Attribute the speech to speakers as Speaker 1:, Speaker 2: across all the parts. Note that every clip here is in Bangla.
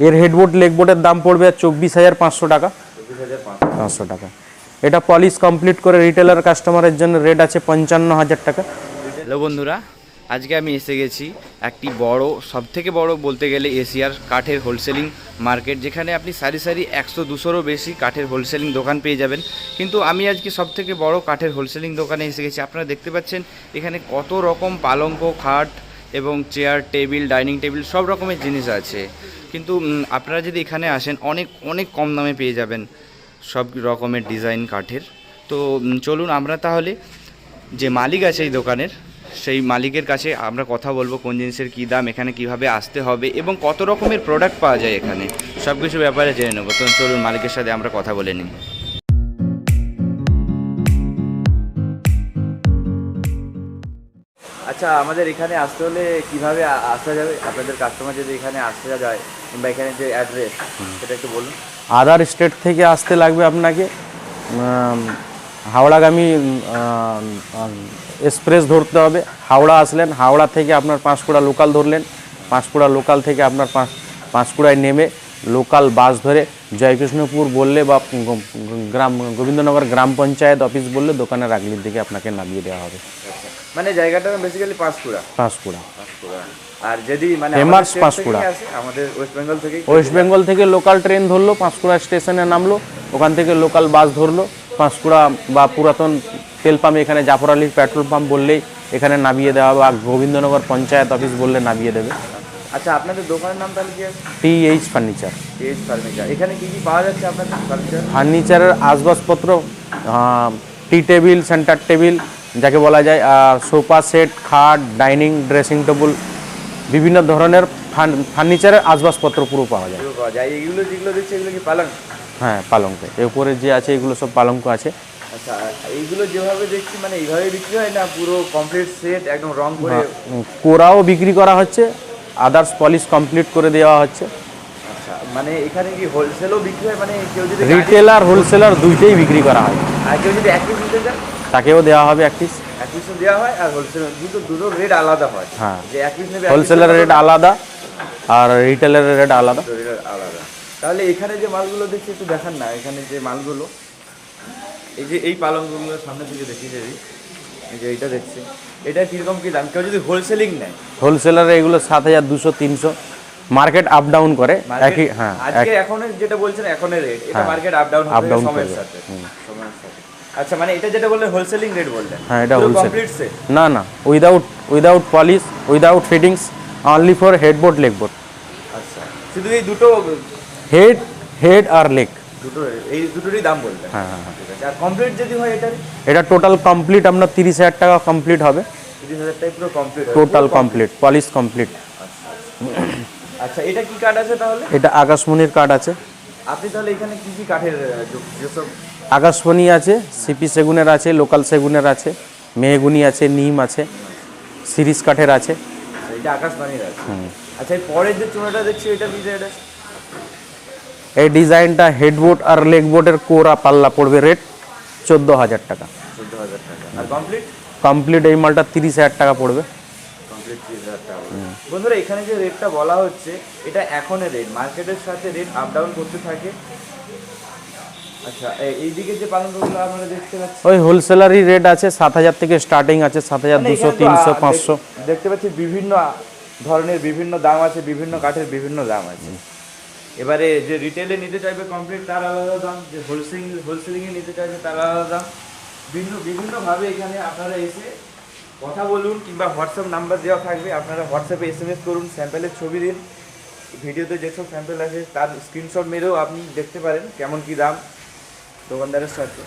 Speaker 1: এর হেডবোর্ড লেগবোর্ডের দাম পড়বে চব্বিশ হাজার পাঁচশো টাকা।
Speaker 2: পাঁচশো
Speaker 1: টাকা। এটা পলিশ কমপ্লিট করে রিটেলার কাস্টমারের জন্য রেট আছে পঞ্চান্ন হাজার টাকা।
Speaker 2: হ্যালো বন্ধুরা, আজকে আমি এসে গেছি একটি বড় সব থেকে বড় বলতে গেলে এশিয়ার কাঠের হোলসেলিং মার্কেট যেখানে আপনি সারি সারি একশো দুশোরও বেশি কাঠের হোলসেলিং দোকান পেয়ে যাবেন। কিন্তু আমি আজকে সব থেকে বড় কাঠের হোলসেলিং দোকানে এসে গেছি। আপনারা দেখতে পাচ্ছেন, এখানে কত রকম পালঙ্ক, খাট এবং চেয়ার টেবিল ডাইনিং টেবিল সব রকমের জিনিস আছে। কিন্তু আপনারা যদি এখানে আসেন, অনেক অনেক কম দামে পেয়ে যাবেন সব রকমের ডিজাইন কাঠের। তো চলুন আমরা তাহলে যে মালিক আছে এই দোকানের, সেই মালিকের কাছে আমরা কথা বলব কোন জিনিসের কী দাম, এখানে কীভাবে আসতে হবে এবং কত রকমের প্রোডাক্ট পাওয়া যায় এখানে। সব কিছু ব্যাপারে জেনে নেব। তো চলুন মালিকের সাথে আমরা কথা বলে নিই। আচ্ছা আমাদের এখানে আসতে হলে কীভাবে আসা যাবে? আপনাদের কাস্টমার যদি এখানে আসতে যায় কিংবা এখানে যে অ্যাড্রেস সেটা একটু বলুন।
Speaker 1: আদার স্টেট থেকে আসতে লাগবে আপনাকে হাওড়াগামী এক্সপ্রেস ধরতে হবে। হাওড়া আসলেন হাওড়া থেকে আপনার পাঁশকুড়া লোকাল ধরলেন। পাঁশকুড়া লোকাল থেকে আপনার পাঁচ পাঁশকুড়ায় নেমে লোকাল বাস ধরে জয়কৃষ্ণপুর বললে বা গ্রাম গোবিন্দনগর গ্রাম পঞ্চায়েত অফিস বললে দোকানের আগলির দিকে আপনাকে নামিয়ে দেওয়া হবে।
Speaker 2: মানে জায়গাটা বেসিক্যালি পাঁশকুড়া।
Speaker 1: পাঁশকুড়া।
Speaker 2: আর যদি মানে আমাদের
Speaker 1: পাঁশকুড়া।
Speaker 2: আমাদের ওয়েস্ট বেঙ্গল থেকে
Speaker 1: ওয়েস্ট বেঙ্গল থেকে লোকাল ট্রেন ধরলো পাঁশকুড়া স্টেশনে নামলো ওখান থেকে লোকাল বাস ধরলো পাঁশকুড়া বা পুরাতন তেল পাম্প এখানে জাফর পেট্রোল পাম্প বললেই এখানে নামিয়ে দেওয়া বা গোবিন্দনগর পঞ্চায়েত অফিস বললে নামিয়ে দেবে।
Speaker 2: আচ্ছা আপনাদের দোকানের নাম তাহলে কি আছে?
Speaker 1: T H furniture
Speaker 2: Tej furniture এখানে কি কি পাওয়া যাচ্ছে আপনাদের ফার্নিচার
Speaker 1: ফার্নিচারের আসবাবপত্র টি টেবিল সেন্টার টেবিল যাকে বলা যায় সোফা সেট খাট ডাইনিং ড্রেসিং টেবিল বিভিন্ন ধরনের ফার্ন- ফার্নিচারের আসবাবপত্র পুরো পাওয়া যায়।
Speaker 2: পাওয়া যায়। এইগুলো যেগুলো দিচ্ছে এগুলো কি পালং?
Speaker 1: হ্যাঁ পালঙ্ক এর উপরে যে আছে এগুলো সব পালঙ্ক আছে।
Speaker 2: আচ্ছা এইগুলো যেভাবে দেখছি মানে এইভাবে বিক্রি হয় না পুরো কমপ্লিট সেট একদম রং করে?
Speaker 1: কোরাও বিক্রি করা হচ্ছে আদার্স পলিশ কমপ্লিট করে দেওয়া হচ্ছে।
Speaker 2: আচ্ছা মানে এখানে কি হোলসেলও বিক্রি হয়? মানে কেউ যদি
Speaker 1: রিটেল আর হোলসেলার দুইটাই বিক্রি করা হয়।
Speaker 2: আর কেউ যদি এক পিস নিতে চায়?
Speaker 1: তাকেও দেওয়া হবে এক পিস
Speaker 2: এক পিস দেওয়া হয় আর হোলসেল দুটো দুটো রেট আলাদা হয়।
Speaker 1: হ্যাঁ।
Speaker 2: যে এক পিস নেবে
Speaker 1: হোলসেলের রেট আলাদা আর রিটেলের রেট আলাদা।
Speaker 2: আলাদা। তাহলে এখানে যে মালগুলো দেখছি একটু দেখান না এখানে যে মালগুলো। এই যে এই পালংগুলো সামনে থেকে দেখি যদি এই যে এইটা দেখছি। এটা কীরকম কি দাম? কেউ যদি হোলসেলিং নেয়।
Speaker 1: হোলসেলারে এগুলো সাত হাজার দুশো তিনশো। মার্কেট আপ ডাউন করে। একই হ্যাঁ
Speaker 2: আজকে এখনের যেটা বলছেন এখনের রেট এটা মার্কেট আপ ডাউন সাথে। সময়ের সাথে। আচ্ছা মানে এটা যেটা বললেন হোলসেলিং রেট বললেন।
Speaker 1: হ্যাঁ এটা হোলসেল
Speaker 2: কমপ্লিট সেট
Speaker 1: না না without without polish without fittings only for headboard legboard
Speaker 2: আচ্ছা শুধু এই দুটো
Speaker 1: হেড হেড আর লেগ
Speaker 2: দুটো এই দুটোরই দাম বললেন।
Speaker 1: হ্যাঁ হ্যাঁ হ্যাঁ।
Speaker 2: ঠিক আছে আর কমপ্লিট যদি হয় এটার?
Speaker 1: এটা টোটাল কমপ্লিট আপনার তিরিশ হাজার টাকা কমপ্লিট হবে।
Speaker 2: তিরিশ হাজার টাকা পুরো complete
Speaker 1: total complete polish complete
Speaker 2: আচ্ছা এটা কি কাঠ আছে তাহলে?
Speaker 1: এটা আকাশমণির কার্ড আছে।
Speaker 2: আপনি তাহলে এখানে কি কি কাঠের যে- যেসব
Speaker 1: আকাশমণি আছে সিপি সেগুনের আছে লোকাল সেগুনের আছে মেহগুনি আছে নিম আছে সিরিজ কাঠের আছে।
Speaker 2: এটা আকাশবাণীর আছে। আচ্ছা এই পরের যে চূড়াটা দেখছি এটা কি
Speaker 1: এই ডিজাইনটা হেডবোর্ড আর লেগবোর্ডের কোরা পাল্লা পড়বে রেট চোদ্দ হাজার টাকা।
Speaker 2: কমপ্লিট
Speaker 1: কমপ্লিট এই মালটা তিরিশ হাজার টাকা পড়বে।
Speaker 2: বন্ধুরা এখানে যে রেটটা বলা হচ্ছে এটা এখনের রেট মার্কেটের সাথে রেট আপ ডাউন করতে থাকে। আচ্ছা এইদিকে যে পালনগুলো আপনারা দেখতে পাচ্ছেন।
Speaker 1: ওই হোলসেলারই রেট আছে সাত হাজার থেকে স্টার্টিং আছে সাত হাজার
Speaker 2: মানে
Speaker 1: দুশো
Speaker 2: এখানে তো
Speaker 1: তিনশো
Speaker 2: আ-
Speaker 1: পাঁচশো।
Speaker 2: দেখ- দেখতে পাচ্ছি বিভিন্ন ধরনের বিভিন্ন দাম আছে বিভিন্ন কাঠের বিভিন্ন দাম আছে। এবারে যে রিটেলে নিতে চাইবে কমপ্লিট তার আলাদা দাম। যে হোলসেলিং হোলসেলিংয়ে নিতে চাইবে তার আলাদা দাম। বিভিন্ন বিভিন্নভাবে এখানে আপনারা এসে কথা বলুন কিংবা হোয়াটসঅ্যাপ নাম্বার দেওয়া থাকবে। আপনারা হোয়াটসঅ্যাপে এস এম এস করুন স্যাম্পেলের ছবি দিন। ভিডিওতে যেসব স্যাম্পেল আছে তার স্ক্রিনশট মেরেও আপনি দেখতে পারেন কেমন কি দাম। দোকানদারের সাথে।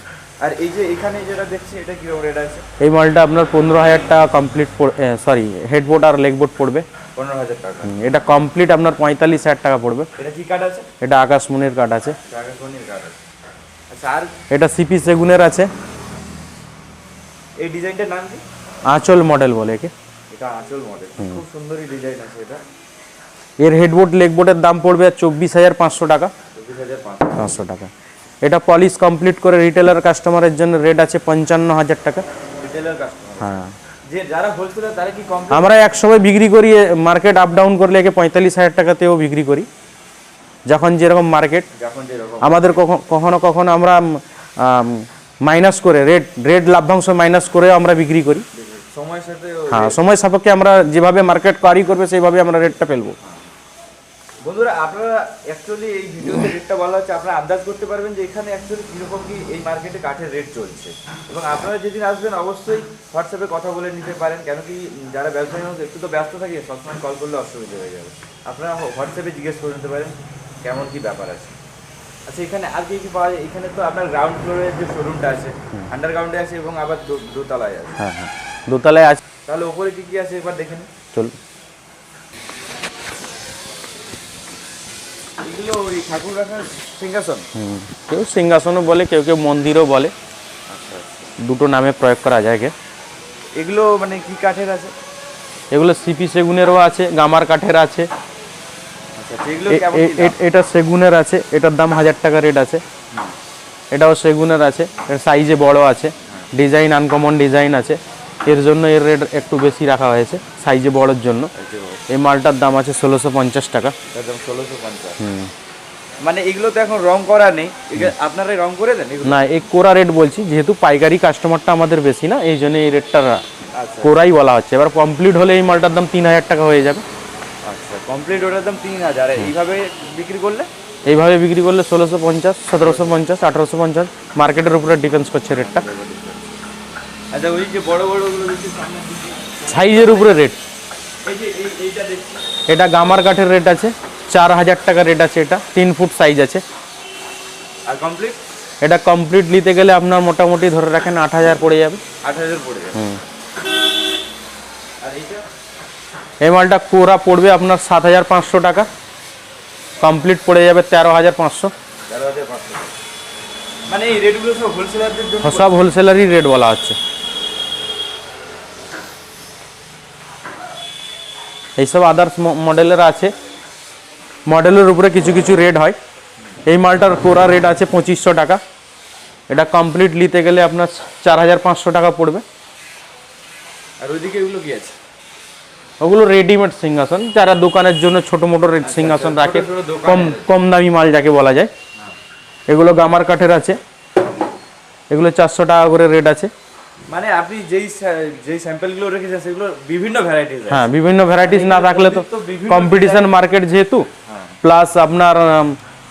Speaker 2: আর এই যে এখানে যেটা দেখছি এটা কীরকম রেট আছে?
Speaker 1: এই মালটা আপনার পনেরো হাজার টাকা কমপ্লিট সরি হেডবোর্ড আর লেগবোর্ড পড়বে।
Speaker 2: পনেরো হাজার টাকা।
Speaker 1: এটা কমপ্লিট আপনার পঁয়তাল্লিশ হাজার টাকা পড়বে।
Speaker 2: এটা কি কাঠ আছে?
Speaker 1: এটা আকাশমণির কাঠ আছে।
Speaker 2: কাঠ আছে। আচ্ছা আর
Speaker 1: এটা সিপি সেগুনের আছে।
Speaker 2: এই ডিজাইনটার নাম কি?
Speaker 1: আঁচল মডেল বলে একে।
Speaker 2: এটা আঁচল মডেল খুব সুন্দরই ডিজাইন আছে এটা।
Speaker 1: এর হেডবোর্ড লেগবোর্ডের দাম পড়বে চব্বিশ হাজার পাঁচশো টাকা।
Speaker 2: চব্বিশ হাজার পাঁচশো
Speaker 1: টাকা। এটা পলিশ কমপ্লিট করে রিটেলার কাস্টমারের জন্য রেট আছে পঞ্চান্ন হাজার টাকা।
Speaker 2: রিটেলার কাস্টমার
Speaker 1: হ্যাঁ।
Speaker 2: যে যারা হোলসেলার তারা কি কম
Speaker 1: আমরা এক সময় বিক্রি করি মার্কেট আপ ডাউন করলে একে পঁয়তাল্লিশ হাজার টাকাতেও বিক্রি করি। যখন যেরকম মার্কেট আমাদের কখ- কখনো কখনো আমরা মাইনাস করে রেট রেট লাভ্যাংশ মাইনাস করে আমরা বিক্রি করি।
Speaker 2: সময়ের সাথে
Speaker 1: হ্যাঁ সময় সাপেক্ষে আমরা যেভাবে মার্কেট কারি করবে সেইভাবে আমরা রেটটা ফেলব।
Speaker 2: বন্ধুরা আপনারা অ্যাকচুয়ালি এই ভিডিওতে রেটটা বলা হচ্ছে আপনারা আন্দাজ করতে পারবেন যে এখানে অ্যাকচুয়ালি কীরকম কি এই মার্কেটে কাঠের রেট চলছে। এবং আপনারা যেদিন আসবেন অবশ্যই হোয়াটসঅ্যাপে কথা বলে নিতে পারেন কেন কি যারা ব্যবসায়ী মানুষ একটু তো ব্যস্ত থাকে সবসময় কল করলে অসুবিধা হয়ে যাবে। আপনারা হোয়াটসঅ্যাপে জিজ্ঞেস করে নিতে পারেন কেমন কি ব্যাপার আছে। আচ্ছা এখানে আর কি কি পাওয়া যায়? এখানে তো আপনার গ্রাউন্ড ফ্লোরের যে শোরুমটা আছে আন্ডারগ্রাউন্ডে আছে এবং আবার দোতলায় আছে।
Speaker 1: হ্যাঁ হ্যাঁ। দোতলায় আছে
Speaker 2: তাহলে ওপরে কি কি আছে একবার দেখে নিন। এগুলো ওই ঠাকুর রাখার সিংহাসন
Speaker 1: কেউ সিংহাসনও বলে কেউ কেউ মন্দিরও বলে।
Speaker 2: আচ্ছা
Speaker 1: দুটো নামে প্রয়োগ করা যায়।
Speaker 2: এগুলো মানে কি কাঠের আছে?
Speaker 1: এগুলো সিপি সেগুনেরও আছে গামার কাঠের আছে।
Speaker 2: আচ্ছা
Speaker 1: এটা সেগুনের আছে এটার দাম হাজার টাকা রেট আছে। এটাও সেগুনের আছে এর সাইজে বড় আছে। ডিজাইন আনকমন ডিজাইন আছে। এর জন্য এর রেট একটু বেশি রাখা হয়েছে সাইজে বড়োর জন্য। এই মালটার দাম আছে ষোলোশো পঞ্চাশ টাকা।
Speaker 2: একদম ষোলোশো পঞ্চাশ। মানে এগুলো তো এখন রং করা নেই। আপনারা রং করে দেন
Speaker 1: না এই কোরা রেট বলছি যেহেতু পাইকারি কাস্টমারটা আমাদের বেশি না এই জন্য এই রেটটা
Speaker 2: আচ্ছা।
Speaker 1: কোরাই বলা হচ্ছে। এবার কমপ্লিট হলে এই মালটার দাম তিন হাজার টাকা হয়ে যাবে।
Speaker 2: আচ্ছা কমপ্লিট ওটার দাম তিন হাজার। এইভাবে বিক্রি করলে?
Speaker 1: এইভাবে বিক্রি করলে ষোলোশো পঞ্চাশ সতেরোশো পঞ্চাশ আঠারোশো পঞ্চাশ। মার্কেটের উপরে ডিপেন্ডস করছে রেটটা
Speaker 2: আচ্ছা ওই যে বড় বড় দেখছি সামনের দিকে
Speaker 1: সাইজের উপরে রেট।
Speaker 2: এই যে এইটা দেখছি।
Speaker 1: এটা গামার কাঠের রেট আছে চার হাজার টাকা রেট আছে এটা তিন ফুট সাইজ আছে।
Speaker 2: আর কমপ্লিট
Speaker 1: এটা কমপ্লিট নিতে গেলে আপনার মোটামুটি ধরে রাখেন আট হাজার পড়ে যাবে।
Speaker 2: আট হাজার পড়ে যাবে।
Speaker 1: হুম।
Speaker 2: আর এইটা?
Speaker 1: এই মালটা কোরা পড়বে আপনার সাত হাজার পাঁচশো টাকা। কমপ্লিট পড়ে যাবে তেরো হাজার পাঁচশো।
Speaker 2: তেরো হাজার পাঁচশো মানে এই রেটগুলো সব হোলসেলারদের জন্য
Speaker 1: সব হোলসেলারই রেট বলা হচ্ছে। এইসব আদার্স মডেলের আছে। মডেলের উপরে কিছু কিছু রেট হয়। এই মালটার কোরা রেট আছে পঁচিশশো টাকা। এটা কমপ্লিট নিতে গেলে আপনার চার হাজার পাঁচশো টাকা পড়বে।
Speaker 2: আর ওইদিকে এগুলো কি আছে?
Speaker 1: ওগুলো রেডিমেড সিংহাসন যারা দোকানের জন্য ছোট মোটো রেড সিংহাসন রাখে কম কম দামি মাল যাকে বলা যায়। এগুলো গামার কাঠের আছে। এগুলো চারশো টাকা করে রেট আছে।
Speaker 2: মানে আপনি যেই যেই স্যাম্পেলগুলো রেখেছেন সেগুলো বিভিন্ন ভ্যারাইটিস
Speaker 1: হ্যাঁ বিভিন্ন ভ্যারাইটিস না থাকলে তো কম্পিটিশন মার্কেট যেহেতু
Speaker 2: হ্যাঁ।
Speaker 1: প্লাস আপনার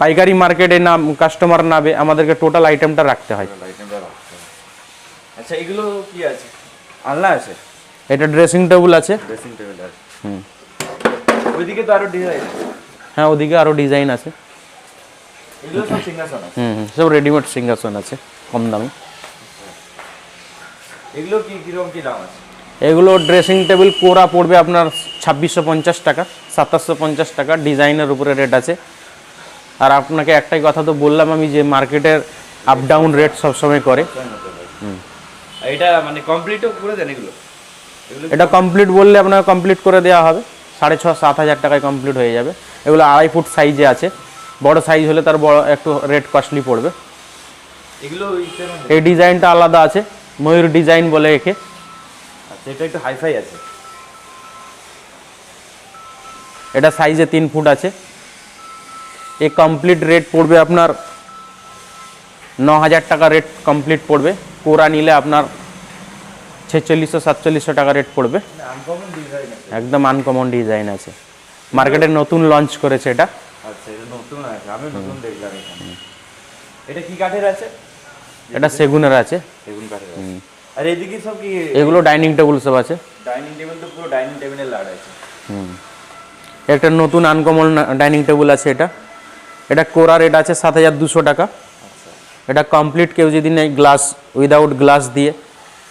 Speaker 1: পাইকারি মার্কেটে নাম কাস্টমার নাবে আমাদেরকে টোটাল আইটেমটা রাখতে হয়।
Speaker 2: আচ্ছা এগুলো কি আছে? আলনা আছে?
Speaker 1: এটা ড্রেসিং টেবিল আছে।
Speaker 2: ড্রেসিং টেবিল আছে।
Speaker 1: হুম।
Speaker 2: ওইদিকে তো আরও ডিজাইন
Speaker 1: হ্যাঁ ওদিকে আরও ডিজাইন আছে।
Speaker 2: এগুলো সব সিংহাসন আছে।
Speaker 1: হুম সব রেডিমেড সিংহাসন আছে কম দামি।
Speaker 2: এগুলো কি কীরকম কি দাম আছে?
Speaker 1: এগুলো ড্রেসিং টেবিল কোরা পড়বে আপনার ছাব্বিশশো পঞ্চাশ টাকা সাতাশশো পঞ্চাশ টাকা ডিজাইনের উপরে রেট আছে। আর আপনাকে একটাই কথা তো বললাম আমি যে মার্কেটের আপ ডাউন রেট সবসময় করে।
Speaker 2: এটা মানে কমপ্লিটও করে দেন এগুলো?
Speaker 1: এটা কমপ্লিট বললে আপনাকে কমপ্লিট করে দেওয়া হবে। সাড়ে ছ সাত হাজার টাকায় কমপ্লিট হয়ে যাবে। এগুলো আড়াই ফুট সাইজে আছে। বড় সাইজ হলে তার বড় একটু রেট কস্টলি পড়বে।
Speaker 2: এগুলো
Speaker 1: এই ডিজাইনটা আলাদা আছে। ময়ূর ডিজাইন বলে একে।
Speaker 2: আচ্ছা এটা একটু হাইফাই আছে।
Speaker 1: এটা সাইজে তিন ফুট আছে। এ কমপ্লিট রেট পড়বে আপনার ন হাজার টাকা রেট কমপ্লিট পড়বে। কোরা নিলে আপনার ছেচল্লিশশো সাতচল্লিশশো টাকা রেট পড়বে। একদম আনকমন ডিজাইন আছে। মার্কেটে নতুন লঞ্চ করেছে এটা।
Speaker 2: আচ্ছা এটা নতুন আছে। আমি নতুন দেখলাম এটা কি কাঠের আছে?
Speaker 1: এটা সেগুনের আছে।
Speaker 2: সেগুন কাঠের আর এদিকে সব কি
Speaker 1: এগুলো ডাইনিং টেবিল সব আছে।
Speaker 2: ডাইনিং টেবিল তো পুরো ডাইনিং টেবিলের লাড আছে।
Speaker 1: হুম। একটা নতুন আনকমন ডাইনিং টেবিল আছে এটা। এটা কোরা রেট আছে সাত হাজার দুশো টাকা। এটা কমপ্লিট কেউ যদি নেয় গ্লাস উইদাউট গ্লাস দিয়ে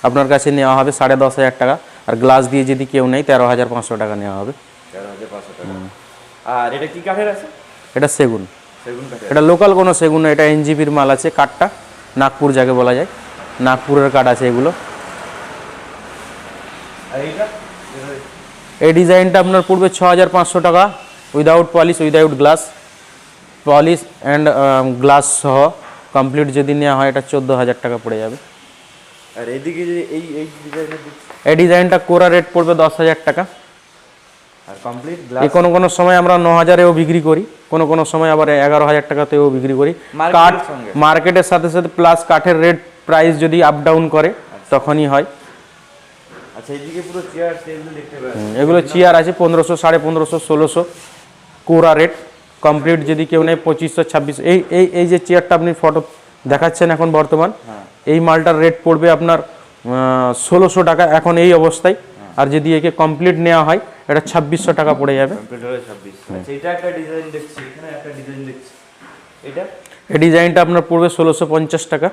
Speaker 1: আপনার কাছে নেওয়া হবে সাড়ে দশ হাজার টাকা। আর গ্লাস দিয়ে যদি কেউ নেয় তেরো হাজার পাঁচশো টাকা নেওয়া হবে।
Speaker 2: আর এটা কি কাঠের আছে?
Speaker 1: এটা সেগুন।
Speaker 2: সেগুন কাঠের
Speaker 1: এটা লোকাল কোনো সেগুন এটা এনজিপির মাল আছে কাঠটা। নাগপুর যাকে বলা যায়। নাগপুরের কাঠ আছে এগুলো। এই ডিজাইনটা আপনার পড়বে ছ হাজার পাঁচশো টাকা without polish without glass polish and glass সহ কমপ্লিট যদি নেওয়া হয় এটা চোদ্দ হাজার টাকা পড়ে যাবে।
Speaker 2: আর এদিকে এই এই
Speaker 1: ডিজাইনটা কোরা রেট পড়বে দশ হাজার টাকা।
Speaker 2: আর কমপ্লিট
Speaker 1: এই কোনো কোনো সময় আমরা ন হাজারেও বিক্রি করি কোনো কোনো সময় আবার এগারো হাজার টাকাতেও বিক্রি করি। কাঠ মার্কেটের সাথে সাথে প্লাস কাঠের রেট প্রাইস যদি আপ ডাউন করে তখনই হয়।
Speaker 2: আচ্ছা এইদিকে পুরো চেয়ার টেবিল দেখতে পাচ্ছি।
Speaker 1: এগুলো চেয়ার আছে পনেরোশো সাড়ে পনেরোশো ষোলোশো। কোরা রেট কমপ্লিট যদি কেউ নেয় পঁচিশশো ছাব্বিশ এই এই এই যে চেয়ারটা আপনি ফটো দেখাচ্ছেন এখন বর্তমান এই মালটার রেট পড়বে আপনার ষোলোশো টাকা এখন এই অবস্থায়। আর যদি একে কমপ্লিট নেওয়া হয় এটা ছাব্বিশশো টাকা পড়ে যাবে।
Speaker 2: আচ্ছা এটা একটা ডিজাইন দেখছি এখানে একটা ডিজাইন দেখছি। এটা?
Speaker 1: এই ডিজাইনটা আপনার পড়বে ষোলোশো পঞ্চাশ টাকা।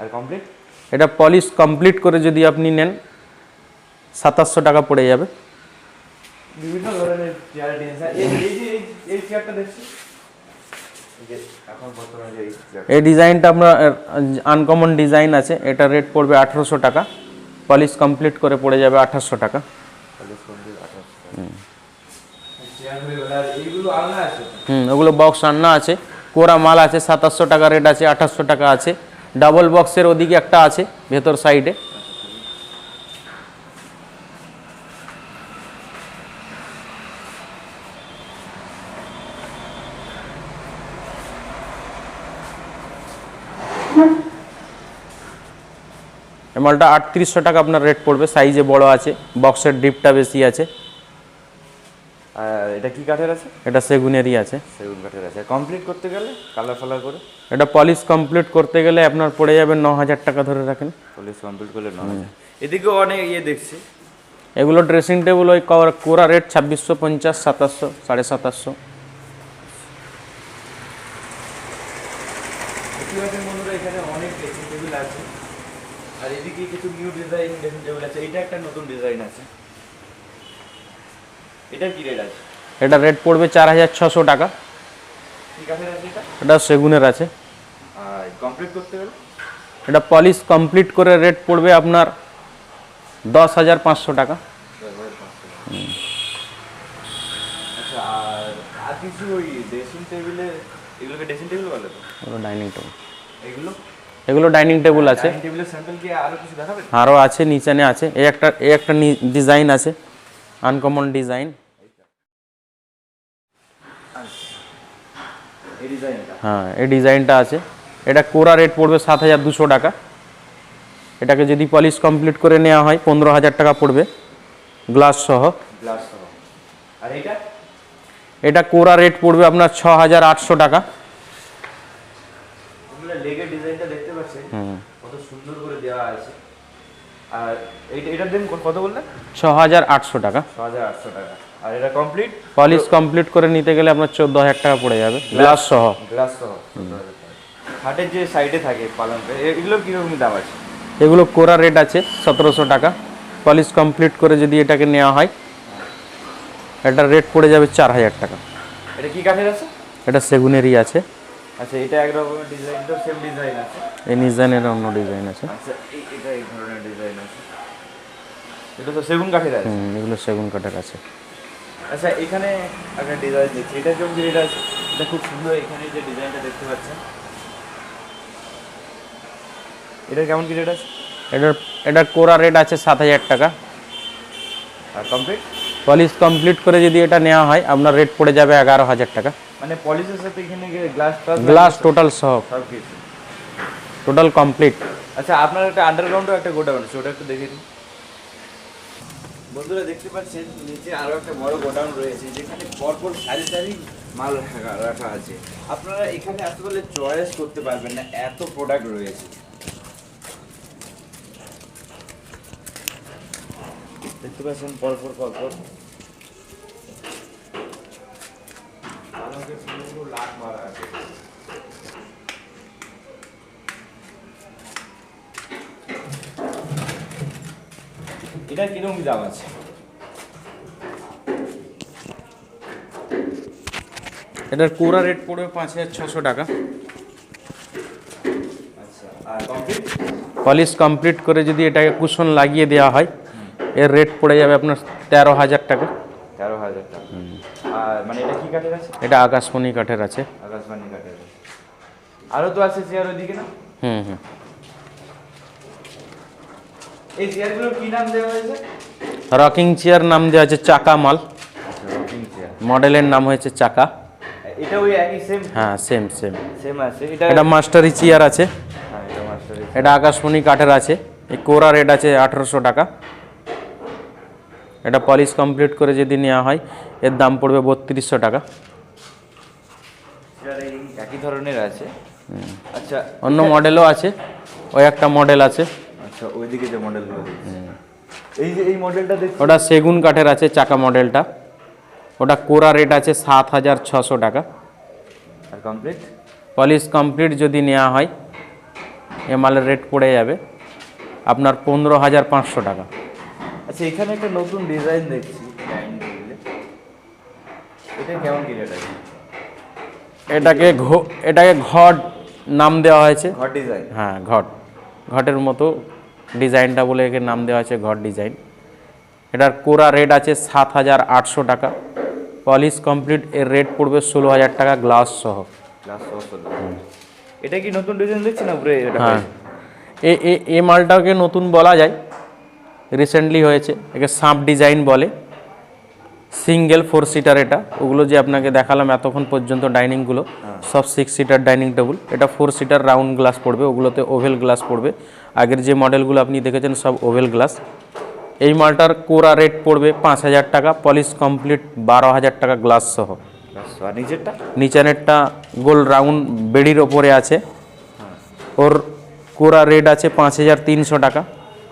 Speaker 2: আর কমপ্লিট
Speaker 1: এটা পলিশ কমপ্লিট করে যদি আপনি নেন সাতাশশো টাকা পড়ে যাবে।
Speaker 2: বিভিন্ন ধরনের চেয়ার ডিজাইন এই যে চেয়ারটা দেখছি। এই
Speaker 1: ডিজাইনটা আপনার আনকমন ডিজাইন আছে। এটা রেট পড়বে আঠারোশো টাকা। পলিশ কমপ্লিট করে পড়ে যাবে আঠাশশো টাকা
Speaker 2: কলেজ কমপ্লিট আঠাশ চেয়ার হয়ে গেল আর এইগুলো আলাদা আছে
Speaker 1: হুম, ওগুলো বক্স রান্না আছে। কোরা মাল আছে, সাতাশশো টাকা রেট আছে, আঠাশশো টাকা আছে। ডাবল বক্সের ওদিকে একটা আছে, ভেতর সাইডে মালটা আটত্রিশশো টাকা আপনার রেট পড়বে সাইজে বড় আছে বক্সের ডিপটা বেশি আছে।
Speaker 2: এটা কি কাঠের আছে?
Speaker 1: এটা সেগুনেরই আছে।
Speaker 2: সেগুন কাঠের আছে। কমপ্লিট করতে গেলে কালার ফালার করে?
Speaker 1: এটা পলিশ কমপ্লিট করতে গেলে আপনার পড়ে যাবে ন হাজার টাকা ধরে রাখেন।
Speaker 2: পলিশ কমপ্লিট করলে ন হাজার এদিকেও অনেক ইয়ে দেখছি।
Speaker 1: এগুলো ড্রেসিং টেবিল ওই কোরা রেট ছাব্বিশশো পঞ্চাশ সাতাশশো সাড়ে সাতাশশো।
Speaker 2: এখানে অনেক ড্রেসিং টেবিল আছে। আর এদিকে কিছু নিউ ডিজাইন ড্রেসিং টেবিল আছে। এটা একটা নতুন ডিজাইন আছে। এটা কি রেট আছে?
Speaker 1: এটা রেট পড়বে চার হাজার ছশো টাকা।
Speaker 2: এটা?
Speaker 1: এটা সেগুনের আছে।
Speaker 2: আর কমপ্লিট করতে গেলে?
Speaker 1: এটা পলিশ কমপ্লিট করে রেট পড়বে আপনার দশ হাজার পাঁচশো টাকা। এগুলো ডাইনিং টেবিল আছে। আরও আছে নিচানে আছে। এই একটা এই একটা ডিজাইন আছে। Uncommon design. হ্যাঁ এই ডিজাইনটা আছে। এটা কোরা রেট পড়বে সাত হাজার দুশো টাকা। এটাকে যদি পলিশ কমপ্লিট করে নেওয়া হয় পনেরো হাজার টাকা পড়বে। গ্লাস সহ।
Speaker 2: গ্লাস আর এটা?
Speaker 1: এটা কোরা রেট পড়বে আপনার ছ হাজার আটশো টাকা।
Speaker 2: তোমরা লেগের ডিজাইনটা দেখতে পাচ্ছেন? কত সুন্দর করে দেওয়া আছে। আর এটার দাম কত বললেন?
Speaker 1: ছ হাজার আটশো টাকা।
Speaker 2: ছ হাজার আটশো টাকা। আর এটা কমপ্লিট
Speaker 1: পলিশ কমপ্লিট করে নিতে গেলে আপনার চোদ্দ হাজার টাকা পড়ে যাবে। গ্লাস সহ।
Speaker 2: গ্লাস সহ। হাটের যে সাইডে থাকে পালনটা এগুলোর কীরকম দাম আছে?
Speaker 1: এগুলো কোরা রেট আছে সতেরোশো টাকা। পলিশ কমপ্লিট করে যদি এটাকে নেওয়া হয় এটার রেট পড়ে যাবে চার হাজার টাকা।
Speaker 2: এটা কি কাঠের আছে?
Speaker 1: এটা সেগুনেরই আছে।
Speaker 2: আচ্ছা এটা এক রকমের ডিজাইন তো সেম ডিজাইন আছে?
Speaker 1: এই ডিজাইনের অন্য ডিজাইন আছে।
Speaker 2: আচ্ছা এই এটা এই ধরনের এটা তো সেগুন কাঠের আছে।
Speaker 1: হুম, এগুলো সেগুন কাঠের আছে।
Speaker 2: আচ্ছা এখানে একটা ডিজাইন দেখছি। এটা কেমন আছে? এটা খুব সুন্দর এখানে যে ডিজাইনটা দেখতে পাচ্ছেন। এটা কেমন কি রেট আছে?
Speaker 1: এটার এটার কোরা রেট আছে সাত হাজার টাকা।
Speaker 2: আর কমপ্লিট
Speaker 1: পলিশ কমপ্লিট করে যদি এটা নেওয়া হয় আপনার রেট পড়ে যাবে এগারো হাজার টাকা।
Speaker 2: মানে পলিশের সাথে এখানে গ্লাস
Speaker 1: গ্লাস টোটাল সহ। টোটাল কমপ্লিট
Speaker 2: আচ্ছা আপনার একটা আন্ডারগ্রাউন্ডও একটা গোডাউন আছে ওটা একটু দেখে দিন বন্ধুরা দেখতে পাচ্ছেন, নিচে আরও একটা বড় গোডাউন রয়েছে, যেখানে পরপর সারি সারি মাল রাখা রাখা আছে। আপনারা এখানে আসতে পারলে চয়েস করতে পারবেন না, এত প্রোডাক্ট রয়েছে। দেখতে পাচ্ছেন পরপর পরপর পালকের পুরো লাট মারা আছে এটা কীরকম দাম আছে
Speaker 1: এটার কোরা রেট পড়বে পাঁচ হাজার ছশো টাকা।
Speaker 2: আচ্ছা আর কমপ্লিট
Speaker 1: পলিশ কমপ্লিট করে যদি এটাকে কুশন লাগিয়ে দেওয়া হয় এর রেট পড়ে যাবে আপনার তেরো হাজার টাকা।
Speaker 2: তেরো হাজার টাকা। আর মানে এটা কি কাঠের আছে?
Speaker 1: এটা আকাশমণি কাঠের আছে।
Speaker 2: আকাশবাণী কাঠের আরও তো আছে চেয়ার ওইদিকে না?
Speaker 1: হুম হুম।
Speaker 2: এই চেয়ারগুলোর কি নাম দেওয়া হয়েছে?
Speaker 1: রকিং চেয়ার নাম দেওয়া আছে চাকা মাল। মডেলের নাম হয়েছে চাকা।
Speaker 2: এটা ওই একই সেম
Speaker 1: হ্যাঁ সেম সেম
Speaker 2: সেম আছে। এটা
Speaker 1: এটা মাস্টারি চেয়ার আছে।
Speaker 2: হ্যাঁ এটা মাস্টারি
Speaker 1: এটা আকাশমণি কাঠের আছে। এই কোরা রেট আছে আঠেরোশো টাকা। এটা পলিশ কমপ্লিট করে যদি নেওয়া হয় এর দাম পড়বে বত্রিশশো টাকা।
Speaker 2: একই ধরনের আছে। আচ্ছা
Speaker 1: অন্য মডেলও আছে। ওই একটা মডেল আছে।
Speaker 2: আচ্ছা ওইদিকে যে মডেলগুলো এই যে এই মডেলটা দেখছি।
Speaker 1: ওটা সেগুন কাঠের আছে চাকা মডেলটা ওটা কোরা রেট আছে সাত হাজার ছশো টাকা।
Speaker 2: আর কমপ্লিট
Speaker 1: পলিশ কমপ্লিট যদি নেওয়া হয় এ মালের রেট পড়ে যাবে। আপনার পনেরো হাজার পাঁচশো টাকা।
Speaker 2: আচ্ছা এখানে একটা নতুন ডিজাইন দেখছি। এটা কেমন কি রেট আছে?
Speaker 1: এটাকে ঘ এটাকে ঘট নাম দেওয়া হয়েছে।
Speaker 2: ঘর ডিজাইন
Speaker 1: হ্যাঁ ঘট। ঘটের মতো ডিজাইনটা বলে একে নাম দেওয়া আছে ঘট ডিজাইন। এটার কোরা রেট আছে সাত হাজার আটশো টাকা। পলিশ কমপ্লিট এর রেট পড়বে ষোলো হাজার টাকা গ্লাস সহ।
Speaker 2: এটা কি নতুন ডিজাইন দেখছি না উপরে?
Speaker 1: হ্যাঁ। এ এ এ মালটাকে নতুন বলা যায়। রিসেন্টলি হয়েছে। একে সাপ ডিজাইন বলে। সিঙ্গেল ফোর সিটার এটা। ওগুলো যে আপনাকে দেখালাম এতক্ষণ পর্যন্ত ডাইনিংগুলো সব সিক্স সিটার ডাইনিং টেবিল এটা ফোর সিটার রাউন্ড গ্লাস পড়বে। ওগুলোতে ওভেল গ্লাস পড়বে। আগের যে মডেলগুলো আপনি দেখেছেন সব ওভেল গ্লাস। এই মালটার কোরা রেট পড়বে পাঁচ হাজার টাকা পলিশ কমপ্লিট বারো হাজার টাকা গ্লাস সহ।
Speaker 2: নিচেরটা?
Speaker 1: নিচানেরটা গোল রাউন্ড বেডির ওপরে আছে। ওর কোরা রেট আছে পাঁচ হাজার তিনশো টাকা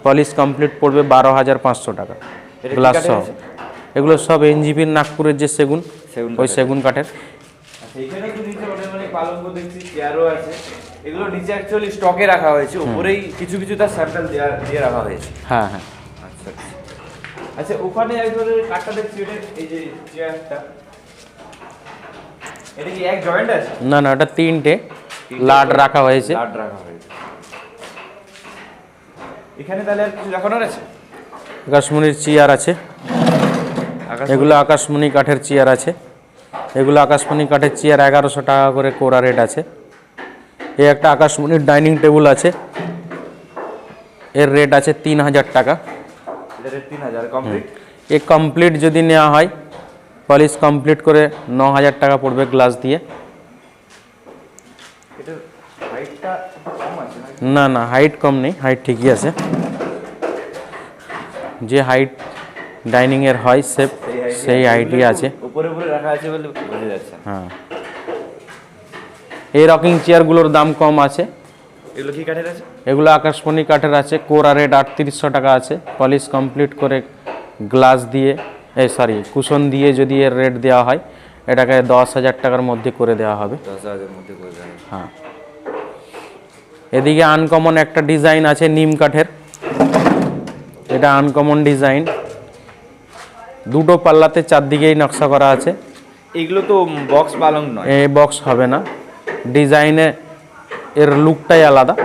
Speaker 1: পলিশ কমপ্লিট পড়বে বারো হাজার পাঁচশো টাকা গ্লাস সহ? এগুলো সব এনজিপির নাগপুরের যে সেগুন ওই সেগুন কাঠের।
Speaker 2: আচ্ছা এখানে তো নিচে অনেক অনেক পালঙ্ক দেখছি চেয়ারও আছে। এগুলো নিচে অ্যাকচুয়ালি স্টকে রাখা হয়েছে উপরেই কিছু কিছু তার স্যাম্পল দেওয়া দিয়ে রাখা হয়েছে।
Speaker 1: হ্যাঁ হ্যাঁ।
Speaker 2: আচ্ছা আচ্ছা। আচ্ছা ওখানে এক ধরনের কাঠটা দেখছি এটা এই যে চেয়ারটা এটা কি এক জয়েন্ট আছে?
Speaker 1: না না এটা তিনটে। লাড রাখা হয়েছে।
Speaker 2: লাট রাখা হয়েছে। এখানে তাহলে আর কিছু দেখানোর আছে?
Speaker 1: আকাশমণির চেয়ার আছে। এগুলো আকাশমণি কাঠের চেয়ার আছে। এগুলো আকাশমণি কাঠের চেয়ার এগারোশো টাকা করে কোরা রেট আছে। এই একটা আকাশমণির ডাইনিং টেবিল আছে। এর রেট আছে তিন হাজার টাকা। এ কমপ্লিট যদি নেওয়া হয় পলিশ কমপ্লিট করে ন হাজার টাকা পড়বে গ্লাস দিয়ে? না না হাইট কম নেই হাইট ঠিকই আছে। যে হাইট ডাইনিংয়ের হয় সেপ সেই হাইটই আছে।
Speaker 2: উপরে উপরে রাখা আছে বলে বোঝা যাচ্ছে।
Speaker 1: হ্যাঁ। এই রকিং চেয়ারগুলোর দাম কম আছে।
Speaker 2: এগুলো কি কাঠের আছে?
Speaker 1: এগুলো আকাশমণি কাঠের আছে কোরা রেট আটত্রিশশো টাকা আছে। পলিশ কমপ্লিট করে গ্লাস দিয়ে এই সরি কুশন দিয়ে যদি এর রেট দেওয়া হয় এটাকে দশ হাজার টাকার মধ্যে করে দেওয়া হবে। হ্যাঁ। এদিকে আনকমন একটা ডিজাইন আছে নিম কাঠের। এটা আনকমন ডিজাইন দুটো পাল্লাতে চারদিকেই নকশা করা আছে।
Speaker 2: এগুলো তো বক্স পালং নয়।
Speaker 1: এই বক্স হবে না। ডিজাইনে এর লুকটাই আলাদা।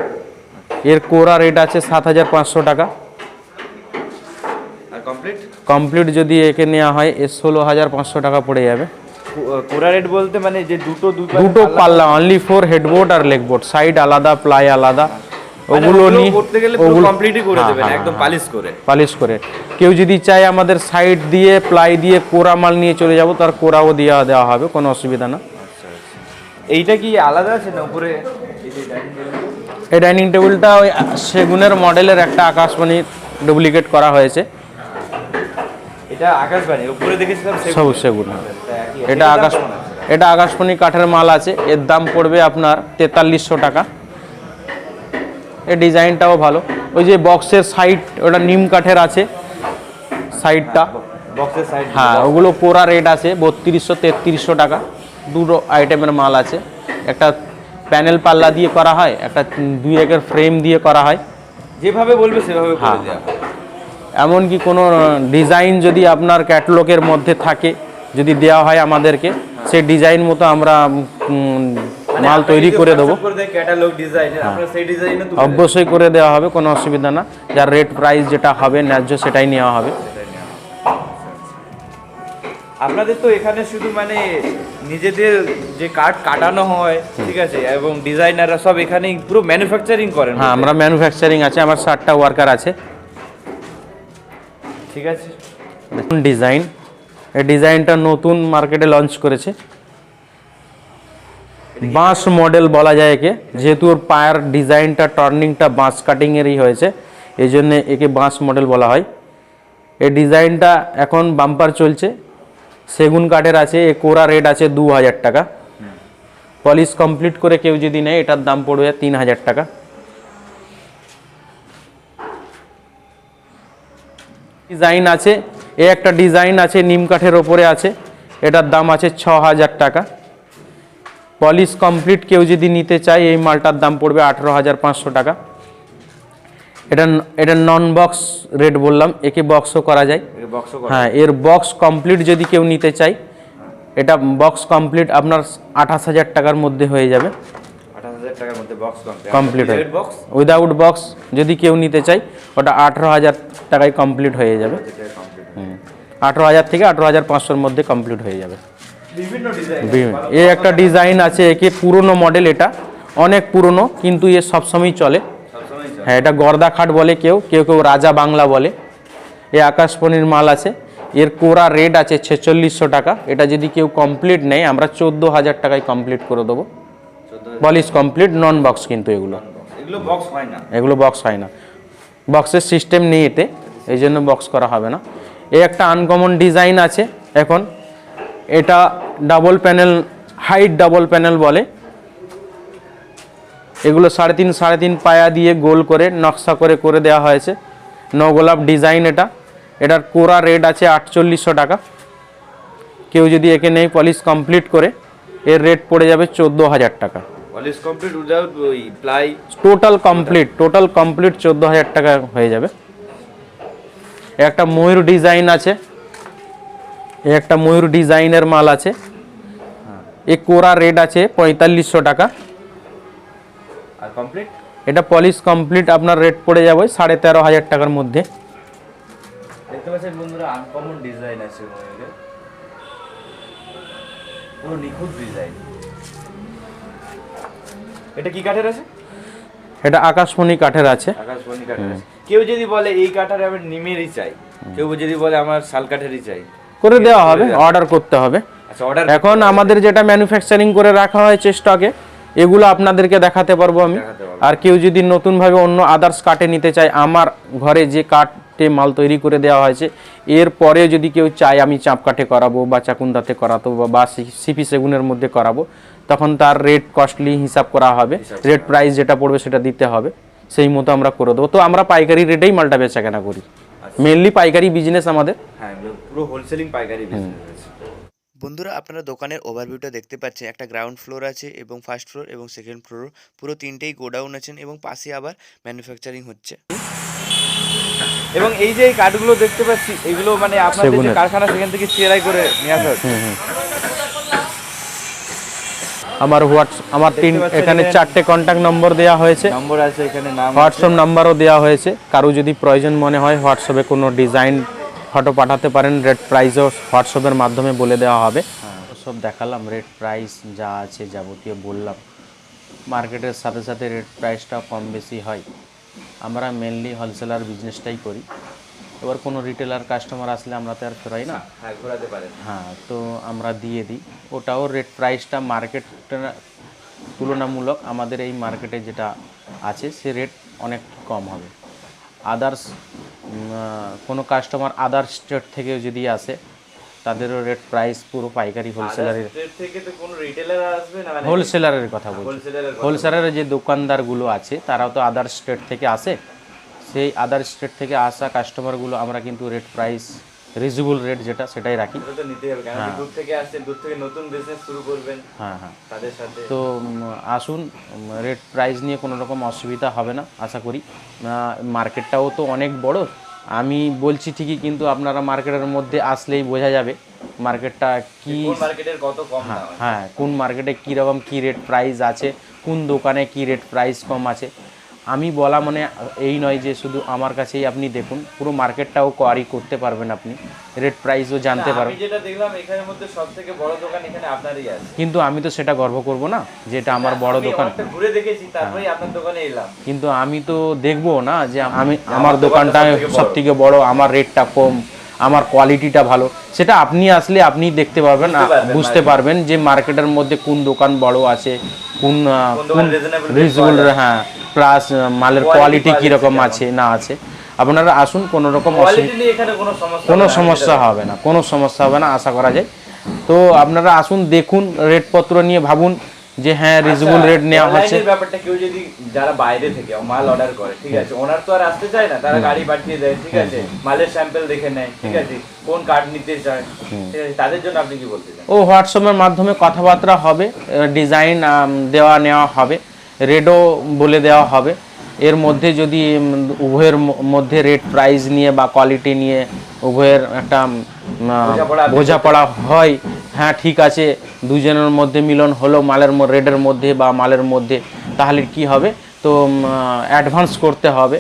Speaker 1: এর কোরা রেট আছে সাত হাজার পাঁচশো টাকা।
Speaker 2: কমপ্লিট
Speaker 1: যদি একে নেওয়া হয় এর ষোলো হাজার পাঁচশো টাকা পড়ে যাবে।
Speaker 2: কোরা রেট বলতে মানে যে দুটো
Speaker 1: দুটো
Speaker 2: পাল্লা-
Speaker 1: অনলি ফোর হেডবোর্ড আর লেগবোর্ড সাইড আলাদা প্লাই আলাদা।
Speaker 2: মানে
Speaker 1: ওগুলো
Speaker 2: ওগুলো
Speaker 1: নিয়ে
Speaker 2: করতে গেলে কমপ্লিটই করে
Speaker 1: হ্যাঁ,
Speaker 2: দেবেন
Speaker 1: হ্যাঁ,
Speaker 2: একদম
Speaker 1: হ্যাঁ।
Speaker 2: পালিশ করে।
Speaker 1: পালিশ করে। কেউ যদি চায় আমাদের সাইড দিয়ে প্লাই দিয়ে কোরা মাল নিয়ে চলে যাব তার কোরাও দেওয়া দেওয়া হবে কোনো অসুবিধা না।
Speaker 2: এইটা কি আলাদা আছে না উপরে? এই
Speaker 1: ডাইনিং টেবিলটা ওই সেগুনের মডেলের একটা আকাশবাণী ডুপ্লিকেট করা হয়েছে।
Speaker 2: এটা আকাশবাণী উপরে দেখেছিলাম।
Speaker 1: সবুজ সেগুন হ্যাঁ।
Speaker 2: একই-
Speaker 1: এটা আকাশ এটা আকাশমণি কাঠের মাল আছে। এর দাম পড়বে আপনার তেতাল্লিশশো টাকা। এই ডিজাইনটাও ভালো। ওই যে বক্সের সাইড ওটা নিম কাঠের আছে সাইডটা
Speaker 2: বক্সের সাইড
Speaker 1: হ্যাঁ ওগুলো কোরা রেট আছে বত্রিশশো তেত্রিশশো টাকা। দুটো আইটেমের মাল আছে। একটা প্যানেল পাল্লা দিয়ে করা হয় একটা দুই একের ফ্রেম দিয়ে করা হয়।
Speaker 2: যেভাবে বলবে সেভাবে করে
Speaker 1: হ্যাঁ।
Speaker 2: দেওয়া
Speaker 1: এমনকি কোনো ডিজাইন যদি আপনার ক্যাটলগের মধ্যে থাকে যদি দেওয়া হয় আমাদেরকে সেই ডিজাইন মতো আমরা
Speaker 2: মানে
Speaker 1: মাল তৈরি করে দেবো।
Speaker 2: দেন।
Speaker 1: অবশ্যই করে দেওয়া হবে কোনো অসুবিধা না। যার রেট প্রাইস যেটা হবে ন্যায্য সেটাই নেওয়া হবে।
Speaker 2: আপনাদের তো এখানে শুধু মানে নিজেদের যে কাঠ কাটানো হয় ঠিক আছে এবং ডিজাইনাররা সব এখানেই পুরো ম্যানুফ্যাকচারিং করেন।
Speaker 1: হ্যাঁ আমরা ম্যানুফ্যাকচারিং আছে আমার ষাটটা ওয়ার্কার আছে।
Speaker 2: ঠিক আছে।
Speaker 1: দেখুন ডিজাইন এই ডিজাইনটা নতুন মার্কেটে লঞ্চ করেছে। বাঁশ মডেল বলা যায় একে যেহেতু ওর পায়ের ডিজাইনটা টার্নিংটা বাঁশ কাটিংয়েরই হয়েছে এই জন্যে একে বাঁশ মডেল বলা হয়। এই ডিজাইনটা এখন বাম্পার চলছে। সেগুন কাঠের আছে, এ কোরা রেট আছে দু হাজার টাকা। পলিশ কমপ্লিট করে কেউ যদি নেয়, এটার দাম পড়বে তিন হাজার টাকা। ডিজাইন আছে, এ একটা ডিজাইন আছে, নিম কাঠের ওপরে আছে, এটার দাম আছে ছ হাজার টাকা। পলিশ কমপ্লিট কেউ যদি নিতে চায়, এই মালটার দাম পড়বে আঠেরো হাজার পাঁচশো টাকা। এটা এটা নন বক্স রেট বললাম একে বক্সও করা যায়। হ্যাঁ এর বক্স কমপ্লিট যদি কেউ নিতে চায় এটা বক্স কমপ্লিট আপনার আঠাশ হাজার টাকার মধ্যে হয়ে যাবে।
Speaker 2: আঠাশ হাজার টাকার মধ্যে বক্স
Speaker 1: কমপ্লিট হয়ে উইদাউট বক্স যদি কেউ নিতে চায় ওটা আঠেরো হাজার টাকায় কমপ্লিট হয়ে যাবে। হুম। আঠেরো হাজার থেকে আঠেরো হাজার পাঁচশোর মধ্যে কমপ্লিট হয়ে যাবে।
Speaker 2: বিভিন্ন
Speaker 1: এ একটা ডিজাইন আছে একে পুরনো মডেল এটা। অনেক পুরনো কিন্তু এ সবসময় চলে
Speaker 2: সবসময় চলে।
Speaker 1: হ্যাঁ এটা গর্দা খাট বলে কেউ কেউ কেউ রাজা বাংলা বলে। এ আকাশপণির মাল আছে। এর কোরা রেট আছে ছেচল্লিশশো টাকা। এটা যদি কেউ কমপ্লিট নেয় আমরা চোদ্দ হাজার টাকায় কমপ্লিট করে দেবো। পলিশ কমপ্লিট নন বক্স কিন্তু এগুলো।
Speaker 2: এগুলো বক্স হয় না।
Speaker 1: এগুলো বক্স হয় না। বক্সের সিস্টেম নেই এতে এই জন্য বক্স করা হবে না। এ একটা আনকমন ডিজাইন আছে। এখন এটা double panel height double panel বলে। এগুলো সাড়ে তিন সাড়ে তিন পায়া দিয়ে গোল করে নকশা করে করে দেওয়া হয়েছে। নগোলাপ ডিজাইন এটা। এটার কোরা রেট আছে আটচল্লিশশো টাকা। কেউ যদি একে নেই পলিশ কমপ্লিট করে এর রেট পড়ে যাবে চোদ্দ হাজার টাকা।
Speaker 2: পলিশ কমপ্লিট উইদাউট ওই ply
Speaker 1: total complete total complete চোদ্দ হাজার টাকা হয়ে যাবে। একটা ময়ূর ডিজাইন আছে। একটা ময়ূর ডিজাইনের মাল আছে। এ কোরা রেট আছে পঁয়তাল্লিশশো টাকা।
Speaker 2: আর কমপ্লিট
Speaker 1: এটা পলিশ কমপ্লিট আপনার রেট পড়ে যাবে সাড়ে তেরো হাজার টাকার মধ্যে।
Speaker 2: দেখতে পাচ্ছেন বন্ধুরা আনকমন ডিজাইন আছে পুরো নিখুঁত ডিজাইন এটা কি কাঠের আছে?
Speaker 1: এটা আকাশমণি কাঠের আছে।
Speaker 2: আকাশবাণী কাঠের আছে। কেউ যদি বলে এই কাঠের আমি নিমেরই চাই কেউ যদি বলে আমার শাল কাঠেরই চাই
Speaker 1: করে দেওয়া হবে অর্ডার করতে হবে।
Speaker 2: আচ্ছা অর্ডার
Speaker 1: এখন আমাদের যেটা ম্যানুফ্যাকচারিং করে রাখা হয়েছে স্টকে এগুলো আপনাদেরকে দেখাতে পারব আমি। আর কেউ যদি নতুনভাবে অন্য আদার্স কাটে নিতে চায় আমার ঘরে যে কাঠে মাল তৈরি করে দেওয়া হয়েছে এর পরে যদি কেউ চায় আমি চাপ কাঠে করাবো বা চাকুন্দাতে করাতো বা- বা সিপি সেগুনের মধ্যে করাবো তখন তার রেট কস্টলি হিসাব করা হবে। রেট প্রাইস যেটা পড়বে সেটা দিতে হবে। সেই মতো আমরা করে দেবো। তো আমরা পাইকারি রেটেই মালটা বেচা কেনা করি মেনলি পাইকারি বিজনেস আমাদের।
Speaker 2: হ্যাঁ পুরো হোলসেলিং পাইকারি বিজনেস
Speaker 3: বন্ধুরা আপনারা দোকানের ওভারভিউটা দেখতে পাচ্ছেন একটা গ্রাউন্ড ফ্লোর আছে এবং ফার্স্ট ফ্লোর এবং সেকেন্ড ফ্লোর পুরো তিনটেই গোডাউন আছেন এবং পাশে আবার ম্যানুফ্যাকচারিং হচ্ছে।
Speaker 2: এবং এই যে এই কাঠগুলো দেখতে পাচ্ছি এগুলো মানে আপনাদের যে কারখানা সেখান থেকে চেরাই করে নিয়ে আসা হচ্ছে।
Speaker 1: আমার হোয়াটস আমার তিন এখানে চারটে কন্ট্যাক্ট নম্বর দেওয়া হয়েছে।
Speaker 2: নম্বর আছে এখানে নাম
Speaker 1: হোয়াটসঅ্যাপ নাম্বারও দেওয়া হয়েছে। কারও যদি প্রয়োজন মনে হয় হোয়াটসঅ্যাপে কোনো ডিজাইন ফটো পাঠাতে পারেন রেট প্রাইসও হোয়াটসঅ্যাপের মাধ্যমে বলে দেওয়া হবে। সব দেখালাম রেট প্রাইস যা আছে যাবতীয় বললাম। মার্কেটের সাথে সাথে রেট প্রাইসটা কম বেশি হয়। আমরা মেনলি হোলসেলার বিজনেসটাই করি। এবার কোনো রিটেলার কাস্টমার আসলে আমরা তো আর ফেরাই না।
Speaker 2: হ্যাঁ ঘোরাতে পারেন।
Speaker 1: হ্যাঁ তো আমরা দিয়ে দিই। ওটাও রেট প্রাইসটা মার্কেট তুলনামূলক আমাদের এই মার্কেটে যেটা আছে সে রেট অনেক কম হবে। আদার্স কোনো কাস্টমার আদার স্টেট থেকেও যদি আসে তাদেরও রেট প্রাইস পুরো পাইকারি হোলসেলারের
Speaker 2: স্টেট থেকে তো কোনো রিটেলার আসবে না? মানে
Speaker 1: হোলসেলারের কথা বলছি।
Speaker 2: হোলসেলারের
Speaker 1: হোলসেলারের যে দোকানদারগুলো আছে তারাও তো আদার স্টেট থেকে আসে। সেই আদার স্টেট থেকে আসা কাস্টমারগুলো আমরা কিন্তু রেট প্রাইস রিজনেবল রেট যেটা সেটাই রাখি।
Speaker 2: দূর থেকে আসছেন দূর থেকে নতুন বিজনেস শুরু করবেন
Speaker 1: হ্যাঁ হ্যাঁ।
Speaker 2: তাদের সাথে।
Speaker 1: তো আসুন রেট প্রাইস নিয়ে কোনো রকম অসুবিধা হবে না আশা করি। মার্কেটটাও তো অনেক বড়। আমি বলছি ঠিকই কিন্তু আপনারা মার্কেটের মধ্যে আসলেই বোঝা যাবে মার্কেটটা কি
Speaker 2: মার্কেটের কত কম
Speaker 1: হ্যাঁ কোন মার্কেটে কীরকম কী রেট প্রাইস আছে কোন দোকানে কী রেট প্রাইস কম আছে। আমি বলা মানে এই নয় যে শুধু আমার কাছেই আপনি দেখুন পুরো মার্কেটটাও কোয়ারি করতে পারবেন আপনি রেট প্রাইসও জানতে পারবেন।
Speaker 2: যেটা দেখলাম এখানের মধ্যে বড় দোকান এখানে আপনারই আছে।
Speaker 1: কিন্তু আমি তো সেটা গর্ব করব না যে এটা আমার বড় দোকান।
Speaker 2: ঘুরে দেখেছি তারপরেই আপনার দোকানে এলাম।
Speaker 1: কিন্তু আমি তো দেখব না যে আমি আমার
Speaker 2: দোকানটা সবথেকে
Speaker 1: সব থেকে বড় আমার রেটটা কম। আমার কোয়ালিটিটা ভালো। সেটা আপনি আসলে আপনি দেখতে পারবেন বুঝতে পারবেন যে মার্কেটের মধ্যে কোন দোকান বড় আছে কোন
Speaker 2: কোন
Speaker 1: রিজনেবল হ্যাঁ প্লাস মালের কোয়ালিটি কীরকম আছে না আছে। আপনারা আসুন কোনো রকম
Speaker 2: কোনো সমস্যা হবে না
Speaker 1: কোনো সমস্যা হবে না আশা করা যায়। তো আপনারা আসুন দেখুন রেটপত্র নিয়ে ভাবুন যে হ্যাঁ রিজনেবল
Speaker 2: আচ্ছা,
Speaker 1: রেট নেওয়া হচ্ছে।
Speaker 2: ব্যাপারটা কেউ যদি যারা বাইরে থেকে মাল অর্ডার করে ঠিক আছে ওনার তো আর আসতে চায় না তারা গাড়ি পাঠিয়ে দেয় ঠিক আছে মালের স্যাম্পল দেখে নেয় ঠিক আছে কোন কার্ড নিতে চায় ঠিক আছে তাদের জন্য আপনি কি বলতে চান?
Speaker 1: ও হোয়াটসঅ্যাপের মাধ্যমে কথাবার্তা হবে ডিজাইন দেওয়া নেওয়া হবে রেটও বলে দেওয়া হবে। এর মধ্যে যদি উভয়ের মধ্যে রেট প্রাইস নিয়ে বা কোয়ালিটি নিয়ে উভয়ের একটা
Speaker 2: বোঝাপড়া
Speaker 1: হয় হ্যাঁ ঠিক আছে, দুজনের মধ্যে মিলন হলো, মালের রেডের মধ্যে বা মালের মধ্যে, তাহলে কি হবে? তো অ্যাডভান্স করতে হবে।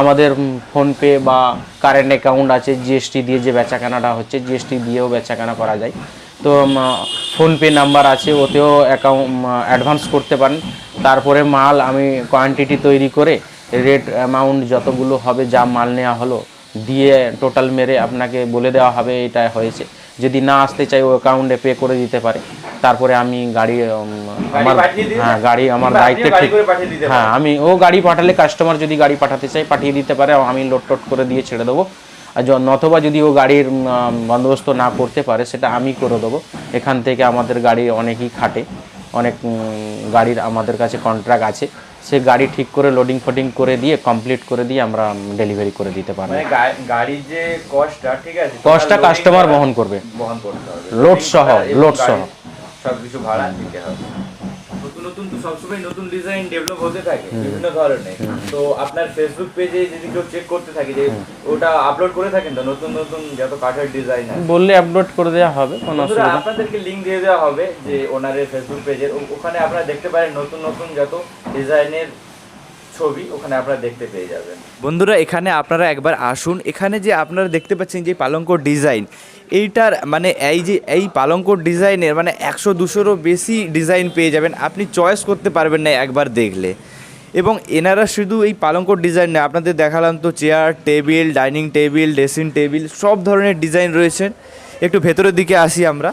Speaker 1: আমাদের ফোনপে বা কারেন্ট অ্যাকাউন্ট আছে জিএসটি দিয়ে যে বেচাকেনাটা হচ্ছে জিএসটি দিয়েও বেচাকেনা করা যায়। তো ফোনপে নাম্বার আছে, ওতেও অ্যাকাউন্ট অ্যাডভান্স করতে পারেন। তারপরে মাল আমি কোয়ান্টিটি তৈরি করে রেট অ্যামাউন্ট যতগুলো হবে, যা মাল নেওয়া হলো, দিয়ে টোটাল মেরে আপনাকে বলে দেওয়া হবে, এটা হয়েছে। যদি না আসতে চাই ও অ্যাকাউন্টে পে করে দিতে পারে। তারপরে আমি গাড়ি আমার হ্যাঁ গাড়ি আমার দায়িত্বে ঠিক হ্যাঁ আমি ও গাড়ি পাঠালে কাস্টমার যদি গাড়ি পাঠাতে চাই পাঠিয়ে দিতে পারে। আমি লোড টোড করে দিয়ে ছেড়ে দেবো। আর নতবা যদি ও গাড়ির বন্দোবস্ত না করতে পারে সেটা আমি করে দেবো। এখান থেকে আমাদের গাড়ি অনেকই খাটে। অনেক গাড়ির আমাদের কাছে কন্ট্রাক্ট আছে। সে গাড়ি ঠিক করে লোডিং ফোডিং করে দিয়ে কমপ্লিট করে দিয়ে আমরা ডেলিভারি করে দিতে পারব।
Speaker 2: মানে গাড়ির যে কস্টটা ঠিক আছে
Speaker 1: কস্টটা কাস্টমার বহন করবে।
Speaker 2: বহন করতে হবে।
Speaker 1: লোড সহ, লোড
Speaker 2: সহ
Speaker 1: সহ।
Speaker 2: সবকিছু ভাড়া দিতে হবে। নতুন তো সবসময় নতুন ডিজাইন ডেভেলপ হতে থাকে বিভিন্ন ধরনের। তো আপনার ফেসবুক পেজে যদি কেউ চেক করতে থাকে যে ওটা আপলোড করে থাকেন তো নতুন নতুন যত কাঠের ডিজাইন আছে।
Speaker 1: বললে আপলোড করে দেওয়া হবে কোনো অসুবিধা
Speaker 2: আপনাদেরকে লিংক দিয়ে দেওয়া হবে যে ওনারের ফেসবুক পেজের ওখানে আপনারা দেখতে পারেন নতুন নতুন যত ডিজাইনের ছবি, ওখানে আপনারা দেখতে পেয়ে যাবেন। বন্ধুরা, এখানে আপনারা একবার আসুন। এখানে যে আপনারা দেখতে পাচ্ছেন যে পালঙ্ক ডিজাইন, এইটার মানে এই যে, এই পালঙ্ক ডিজাইনের মানে একশো দুশোরও বেশি ডিজাইন পেয়ে যাবেন। আপনি চয়েস করতে পারবেন না একবার দেখলে। এবং এনারা শুধু এই পালঙ্ক ডিজাইন না, আপনাদের দেখালাম তো chair, table, dining table, dressing table, সব ধরনের ডিজাইন রয়েছে। একটু ভেতরের দিকে আসি আমরা।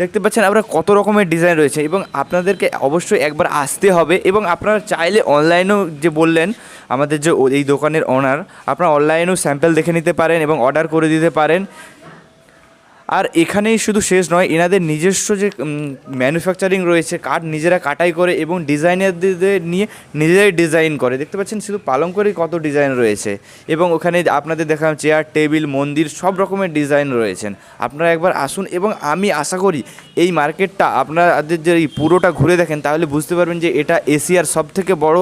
Speaker 2: দেখতে পাচ্ছেন আমরা কত রকমের ডিজাইন রয়েছে এবং আপনাদেরকে অবশ্যই একবার আসতে হবে এবং আপনারা চাইলে অনলাইনেও যে বললেন, আমাদের যে এই দোকানের ওনার আপনারা অনলাইনেও স্যাম্পেল দেখে নিতে পারেন এবং অর্ডার করে দিতে পারেন। আর এখানেই শুধু শেষ নয়, এনাদের নিজস্ব যে ম্যানুফ্যাকচারিং রয়েছে, কাঠ নিজেরা কাটাই করে এবং ডিজাইনারদের নিয়ে নিজেরাই ডিজাইন করে। দেখতে পাচ্ছেন শুধু পালঙ্করই কত ডিজাইন রয়েছে এবং ওখানে আপনাদের দেখালাম চেয়ার টেবিল মন্দির সব রকমের ডিজাইন রয়েছেন। আপনারা একবার আসুন এবং আমি আশা করি এই মার্কেটটা আপনাদের যে পুরোটা ঘুরে দেখেন, তাহলে বুঝতে পারবেন যে এটা এশিয়ার সব থেকে বড়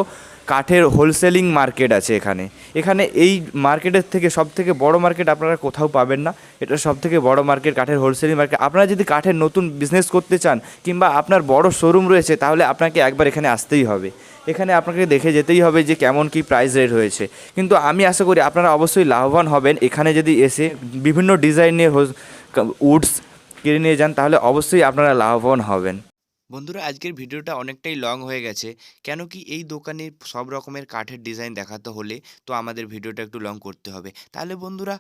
Speaker 2: কাঠের হোলসেলিং মার্কেট আছে এখানে। এখানে এই মার্কেটের থেকে সব থেকে বড় মার্কেট আপনারা কোথাও পাবেন না। এটা সব থেকে বড় মার্কেট কাঠের হোলসেলিং মার্কেট আপনারা যদি কাঠের নতুন বিজনেস করতে চান কিংবা আপনার বড় শোরুম রয়েছে, তাহলে আপনাকে একবার এখানে আসতেই হবে। এখানে আপনাকে দেখে যেতেই হবে যে কেমন কি প্রাইস রেট হয়েছে। কিন্তু আমি আশা করি আপনারা অবশ্যই লাভবান হবেন। এখানে যদি এসে বিভিন্ন ডিজাইনের উডস কিনে নিয়ে যান, তাহলে অবশ্যই আপনারা লাভবান হবেন।
Speaker 3: বন্ধুরা, আজকের ভিডিওটা অনেকটাই লং হয়ে গেছে। কেন কি এই দোকানে সব রকমের কাঠের ডিজাইন দেখাতে হলে তো আমাদের ভিডিওটা একটু লং করতে হবে। তাহলে বন্ধুরা,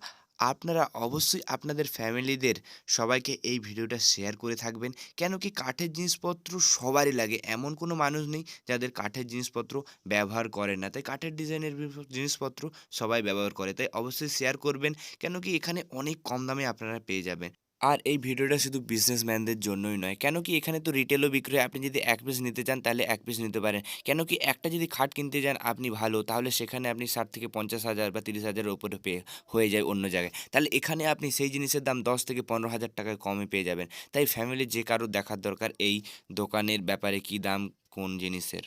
Speaker 3: আপনারা অবশ্যই আপনাদের ফ্যামিলিদের সবাইকে এই ভিডিওটা শেয়ার করে থাকবেন। কেন কি কাঠের জিনিসপত্র সবারই লাগে, এমন কোনো মানুষ নেই যাদের কাঠের জিনিসপত্র ব্যবহার করে না। তাই কাঠের ডিজাইনের জিনিসপত্র সবাই ব্যবহার করে, তাই অবশ্যই শেয়ার করবেন। কেন কি এখানে অনেক কম দামে আপনারা পেয়ে যাবেন। আর এই ভিডিওটা শুধু বিজনেসম্যানদের জন্যই নয়। কেন কি এখানে তো রিটেলও বিক্রি হয় আপনি যদি এক পিস নিতে চান তাহলে এক পিস নিতে পারেন। কেন কি একটা যদি খাট কিনতে যান আপনি ভালো, তাহলে সেখানে আপনি ষাট থেকে পঞ্চাশ হাজার বা তিরিশ হাজারের ওপরে পেয়ে হয়ে যায় অন্য জায়গায়। তাহলে এখানে আপনি সেই জিনিসের দাম দশ থেকে পনেরো হাজার টাকায় কমে পেয়ে যাবেন। তাই ফ্যামিলির যে কারও দেখার দরকার, এই দোকানের ব্যাপারে কি দাম, কোন জিনিসের?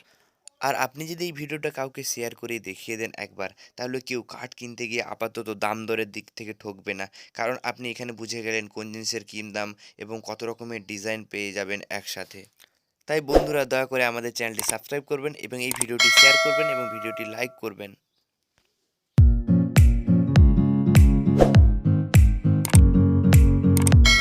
Speaker 3: আর আপনি যদি এই ভিডিওটা কাউকে শেয়ার করে দেখিয়ে দেন একবার, তাহলে কেউ কাঠ কিনতে গিয়ে আপাতত দাম দরের দিক থেকে ঠকবে না। কারণ আপনি এখানে বুঝে গেলেন কোন জিনিসের কী দাম এবং কত রকমের ডিজাইন পেয়ে যাবেন একসাথে। তাই বন্ধুরা, দয়া করে আমাদের চ্যানেলটি সাবস্ক্রাইব করবেন এবং এই ভিডিওটি শেয়ার করবেন এবং ভিডিওটি লাইক করবেন।